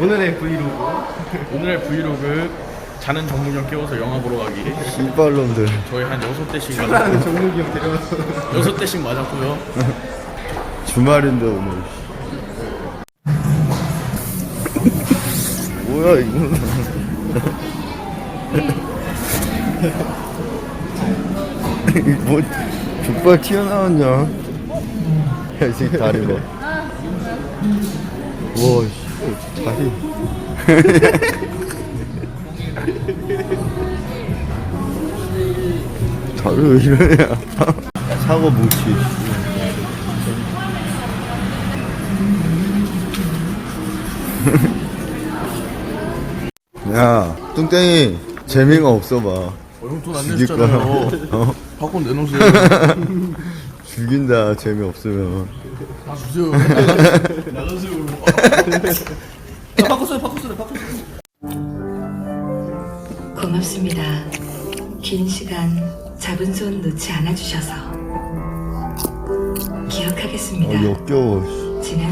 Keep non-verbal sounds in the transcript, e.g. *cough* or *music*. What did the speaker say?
오늘의 브이로그. 오늘의 브이로그 자는 정문형 깨워서 영화 보러 가기. 씨발놈들. 저희 한 여섯 대씩 나는 맞았고 정국이 형 데려와서. 여섯 대씩 맞았고요. 주말인데 오늘. 뭐야 이거 *laughs* 뭐 족발 튀어나왔냐 야 이 새끼 다리 봐 와, 씨, 다리. *laughs* 다리 왜 이러냐. *laughs* 사과 뭉치. 야, 뚱땡이, 재미가 없어 봐. 어, 죽일 거야. 내줬잖아요 어? 바꿔 내놓으세요 *laughs* 죽인다, 재미없으면. *laughs* 아 주세요 나가세요 바꿨어요 바꿨어요 바꿨어요 고맙습니다. 긴 시간 잡은 손 놓지 않아 주셔서 어, 기억하겠습니다. 역겨워. 씨. 지난